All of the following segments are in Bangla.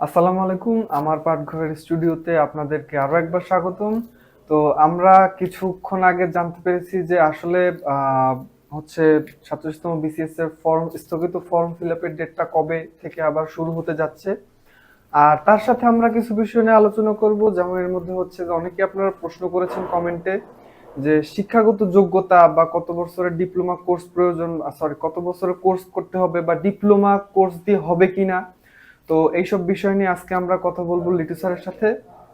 আসসালামু আলাইকুম, আমার পাঠঘরের স্টুডিওতে আপনাদেরকে আরও একবার স্বাগতম। তো আমরা কিছুক্ষণ আগে জানতে পেরেছি যে আসলে হচ্ছে সাতচল্লিশতম বিসিএস এর ফর্ম স্থগিত ফর্ম ফিল আপের ডেটটা কবে থেকে আবার শুরু হতে যাচ্ছে। আর তার সাথে আমরা কিছু বিষয় নিয়ে আলোচনা করব, যেমন এর মধ্যে হচ্ছে যে অনেকে আপনারা প্রশ্ন করেছেন কমেন্টে যে শিক্ষাগত যোগ্যতা বা কত বছরের ডিপ্লোমা কোর্স প্রয়োজন সরি কত বছরের কোর্স করতে হবে বা ডিপ্লোমা কোর্স দিয়ে হবে কিনা। তো এইসব বিষয় নিয়ে আজকে আমরা কথা বলব লিটু স্যারের সাথে।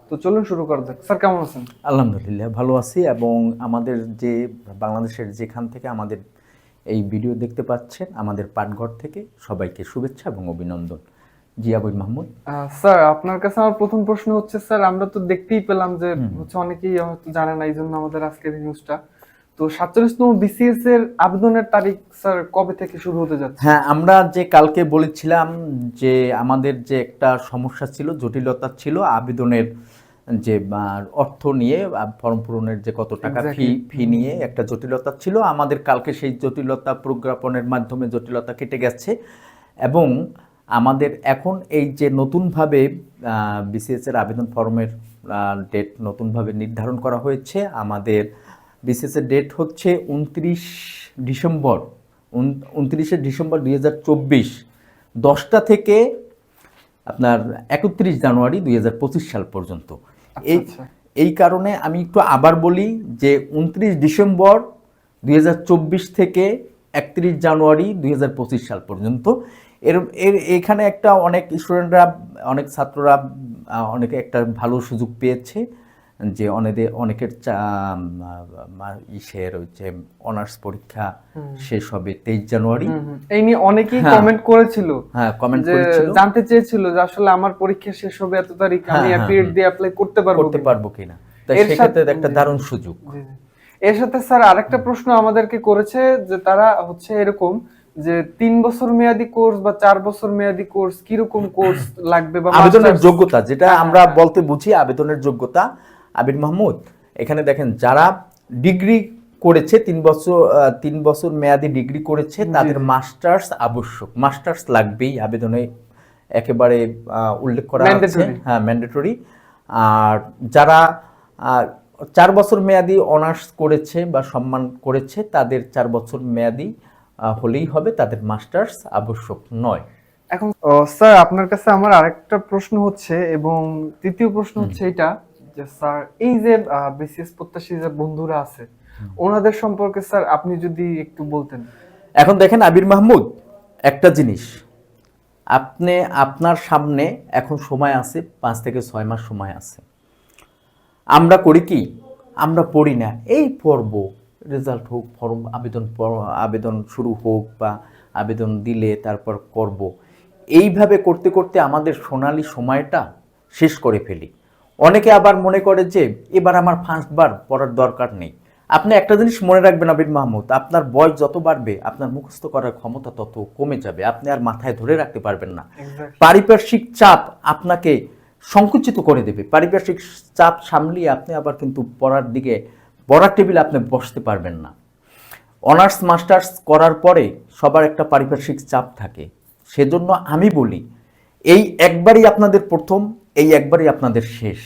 তো চলুন শুরু করা যাক। স্যার কেমন আছেন? আলহামদুলিল্লাহ ভালো আছি এবং আমাদের যে বাংলাদেশের যেখান থেকে আমাদের এই ভিডিও দেখতে পাচ্ছেন আমাদের পাঠঘর থেকে সবাইকে শুভেচ্ছা এবং অভিনন্দন। জিয়াবুল মাহমুদ। স্যার আপনার কাছে আমার প্রথম প্রশ্ন হচ্ছে স্যার আমরা তো দেখতেই পেলাম যে হচ্ছে অনেকেই হয়তো জানে না এই জন্য আমাদের আজকের নিউজটা তো সাতচল্লিশতম বিসিএস এর আবেদনের তারিখ স্যার কবে থেকে শুরু হতে যাচ্ছে? হ্যাঁ আমরা যে কালকে বলেছিলাম যে আমাদের যে একটা সমস্যা ছিল জটিলতা ছিল আবেদনের যে অর্থ নিয়ে ফর্ম পূরণের যে কত টাকা ফি ফি নিয়ে একটা জটিলতা ছিল। আমাদের কালকে সেই জটিলতা প্রজ্ঞাপনের মাধ্যমে জটিলতা কেটে গেছে এবং আমাদের এখন এই যে নতুনভাবে বিসিএস এর আবেদন ফর্মের ডেট নতুনভাবে নির্ধারণ করা হয়েছে আমাদের বিসিএস এর ডেট হচ্ছে উনত্রিশ ডিসেম্বর উনত্রিশে ডিসেম্বর দুই হাজার চব্বিশ দশটা থেকে আপনার একত্রিশ জানুয়ারি দুই হাজার পঁচিশ সাল পর্যন্ত। এই আচ্ছা। এই কারণে আমি একটু আবার বলি যে উনত্রিশ ডিসেম্বর দুই হাজার চব্বিশ থেকে একত্রিশ জানুয়ারি দুই হাজার পঁচিশ সাল পর্যন্ত। এর এর এখানে একটা অনেক স্টুডেন্টরা অনেক ছাত্ররা অনেকে একটা ভালো সুযোগ পেয়েছে। যে অনেকে অনেকের ইসের হচ্ছে অনার্স পরীক্ষা শেষ হবে তেইশ জানুয়ারি। এই নিয়ে অনেকেই হ্যাঁ। কমেন্ট করেছিল হ্যাঁ কমেন্ট করেছিল জানতে চেয়েছিল যে আসলে আমার পরীক্ষা শেষ হবে এত তারিখ আমি হ্যাঁ, হ্যাঁ, অ্যাপিয়ার দিয়ে অ্যাপ্লাই করতে পারব করতে পারব কিনা তাই এর সেক্ষেত্রে সাথে- একটা দারুণ সুযোগ। এর সাথে স্যার আরেকটা প্রশ্ন আমাদেরকে করেছে যে তারা হচ্ছে এরকম যে তিন বছর মেয়াদি কোর্স বা চার বছর মেয়াদি কোর্স কীরকম কোর্স লাগবে বা আবেদনের যোগ্যতা যেটা হ্যাঁ, আমরা হ্যাঁ। বলতে বুঝি আবেদনের যোগ্যতা আবির মাহমুদ এখানে দেখেন যারা ডিগ্রি করেছে তিন বছর তিন বছর মেয়াদি ডিগ্রি করেছে তাদের মাস্টার্স আবশ্যক। মাস্টার্স লাগবেই আবেদনে একেবারে উল্লেখ করা আছে। হ্যাঁ ম্যান্ডেটরি আর যারা চার বছর মেয়াদি অনার্স করেছে বা সম্মান করেছে তাদের চার বছর মেয়াদি হলেই হবে তাদের মাস্টার্স আবশ্যক নয়। এখন স্যার আপনার কাছে আমার আরেকটা প্রশ্ন হচ্ছে এবং তৃতীয় প্রশ্ন হচ্ছে এটা যে স্যার এই যে বিসিএস প্রত্যাশী যে বন্ধুরা আছে ওনাদের সম্পর্কে স্যার আপনি যদি একটু বলতেন। এখন দেখেন আবির মাহমুদ একটা জিনিস। আপনি আপনার সামনে এখন সময় আছে পাঁচ থেকে ছয় মাস সময় আছে। আমরা করি কি? আমরা পড়ি না। এই পড়ব রেজাল্ট হোক ফর্ম আবেদন আবেদন শুরু হোক বা আবেদন দিলে তারপর করব। এইভাবে করতে করতে আমাদের সোনালি সময়টা শেষ করে ফেলি। অনেকে আবার মনে করে যে এবার আমার ফার্স্টবার পড়ার দরকার নেই। আপনি একটা জিনিস মনে রাখবেন আবির মাহমুদ আপনার বয়স যত বাড়বে আপনার মুখস্থ করার ক্ষমতা তত কমে যাবে। আপনি আর মাথায় ধরে রাখতে পারবেন না। পারিপার্শ্বিক চাপ আপনাকে সংকুচিত করে দেবে। পারিপার্শ্বিক চাপ সামলিয়ে আপনি আবার কিন্তু পড়ার দিকে পড়ার টেবিলে আপনি বসতে পারবেন না। অনার্স মাস্টার্স করার পরে সবার একটা পারিপার্শ্বিক চাপ থাকে। সেজন্য আমি বলি এই একবারই আপনাদের প্রথম এই একবারই আপনাদের শেষ।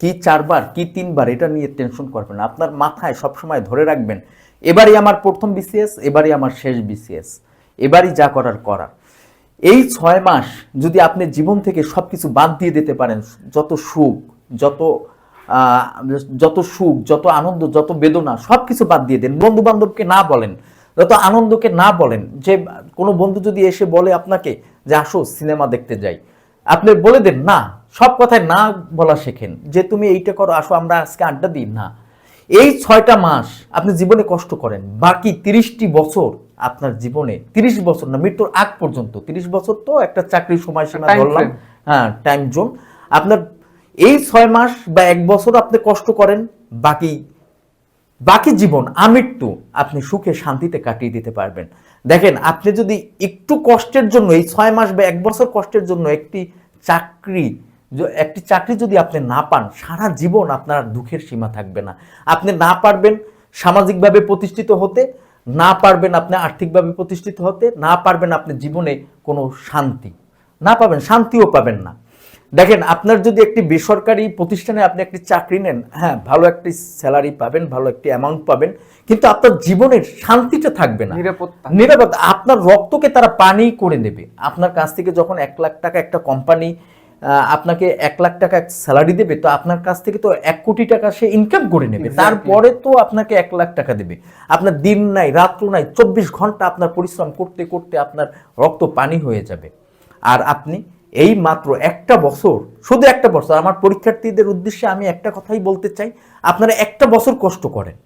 কি চারবার, কি তিনবার, এটা নিয়ে টেনশন করবেন না। আপনার মাথায় সবসময় ধরে রাখবেন, এবারই আমার প্রথম বিসিএস এবারই আমার শেষ বিসিএস এবারই যা করার করার। এই ছয় মাস যদি আপনি জীবন থেকে সব কিছু বাদ দিয়ে দিতে পারেন, যত সুখ, যত যত সুখ, যত আনন্দ, যত বেদনা সব কিছু বাদ দিয়ে দেন। বন্ধু বান্ধবকে না বলেন, যত আনন্দকে না বলেন, যে কোনো বন্ধু যদি এসে বলে আপনাকে যে, আসো সিনেমা দেখতে যাই। আপনি বলে দেন, না সব কথায় না বলা শেখেন। যে তুমি এইটা করো আসো আমরা আজকে আড্ডা দিই। না। এই ছয়টা মাস আপনি জীবনে কষ্ট করেন। বাকি তিরিশটি বছর আপনার জীবনে তিরিশ বছর না মৃত্যুর আগ পর্যন্ত তিরিশ বছর তো একটা চাকরির সময়সীমা ধরলাম। হ্যাঁ টাইম জোন আপনার এই ছয় মাস বা এক বছর আপনি কষ্ট করেন বাকি বাকি জীবন আমৃত্যু আপনি সুখে শান্তিতে কাটিয়ে দিতে পারবেন। দেখেন আপনি যদি একটু কষ্টের জন্য এই ছয় মাস বা এক বছর কষ্টের জন্য একটি চাকরি একটি চাকরি যদি আপনি না পান সারা জীবন আপনার দুঃখের সীমা থাকবে না। আপনি না পারবেন সামাজিকভাবে প্রতিষ্ঠিত হতে না পারবেন আপনি আর্থিকভাবে প্রতিষ্ঠিত হতে না পারবেন আপনি জীবনে কোনো শান্তি। না পাবেন শান্তিও পাবেন না। দেখেন আপনার যদি একটি বেসরকারি প্রতিষ্ঠানে আপনি একটি চাকরি নেন হ্যাঁ ভালো একটি স্যালারি পাবেন ভালো একটি অ্যামাউন্ট পাবেন কিন্তু আপনার জীবনের শান্তিটা থাকবে না। নিরাপত্তা। নিরাপদ আপনার রক্তকে তারা পানি করে নেবে আপনার কাছ থেকে যখন এক লাখ টাকা একটা কোম্পানি আপনাকে এক লাখ টাকা স্যালারি দেবে তো আপনার কাছ থেকে তো এক কোটি টাকা সে ইনকাম করে নেবে। তারপরে তো আপনাকে এক লাখ টাকা দেবে। আপনার দিন নাই রাত্র নাই চব্বিশ ঘণ্টা আপনার পরিশ্রম করতে করতে আপনার রক্ত পানি হয়ে যাবে। আর আপনি এই মাত্র একটা বছর শুধু একটা বছর আমার পরীক্ষার্থীদের উদ্দেশ্যে আমি একটা কথাই বলতে চাই আপনারা একটা বছর কষ্ট করেন।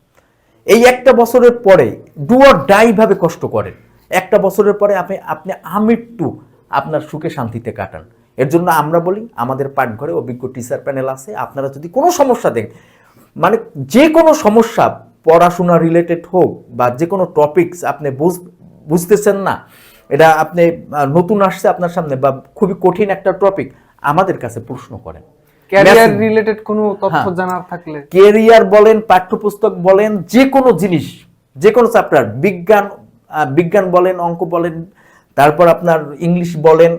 এই একটা বছরের পরে ডু অর ডাই ভাবে কষ্ট করেন। একটা বছরের পরে আপনি আপনি আমৃত্যু আপনার সুখে শান্তিতে কাটান। এর জন্য আমরা বলি আমাদের পাঠঘরে অভিজ্ঞ টিচার প্যানেল আছে। আপনারা যদি কোনো সমস্যা দেন মানে যে কোনো সমস্যা পড়াশোনা রিলেটেড হোক বা যে কোনো টপিকস আপনি বুঝ- বুঝতেছেন না এটা আপনি নতুন আসছে আপনার সামনে বা খুবই কঠিন একটা টপিক আমাদের কাছে প্রশ্ন করেন। ক্যারিয়ার রিলেটেড কোনো তথ্য হ্যাঁ। জানার থাকলে। কেরিয়ার বলেন পাঠ্যপুস্তক বলেন যে কোনো জিনিস যে কোনো চ্যাপ্টার বিজ্ঞান বিজ্ঞান বলেন অঙ্ক বলেন তারপর আপনার ইংলিশ বলেন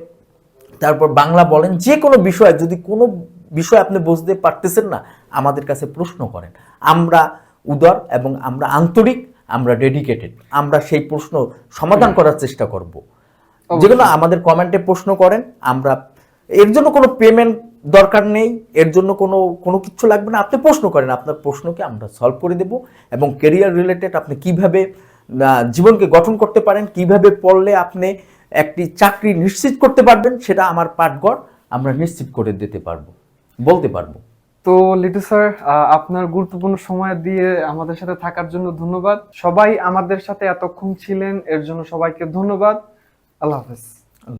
তারপর বাংলা বলেন যে কোনো বিষয়ে যদি কোনো বিষয় আপনি বুঝতে পারতেছেন না আমাদের কাছে প্রশ্ন করেন। আমরা উদার এবং আমরা আন্তরিক আমরা ডেডিকেটেড আমরা সেই প্রশ্ন সমাধান করার চেষ্টা করব। যেগুলো আমাদের কমেন্টে প্রশ্ন করেন আমরা এর জন্য কোনো পেমেন্ট দরকার নেই এর জন্য কোনো কোনো কিছু লাগবে না। আপনি প্রশ্ন করেন আপনার প্রশ্নকে আমরা সলভ করে দেব এবং কেরিয়ার রিলেটেড আপনি কীভাবে জীবনকে গঠন করতে পারেন কীভাবে পড়লে আপনি একটি চাকরি নিশ্চিত করতে পারবেন, সেটা আমার পাঠগড় আমরা নিশ্চিত করে দিতে পারব, বলতে পারব। তো লিটু স্যার আপনার গুরুত্বপূর্ণ সময় দিয়ে আমাদের সাথে থাকার জন্য ধন্যবাদ। সবাই আমাদের সাথে এতক্ষণ ছিলেন, এর জন্য সবাইকে ধন্যবাদ। আল্লাহ হাফেজ।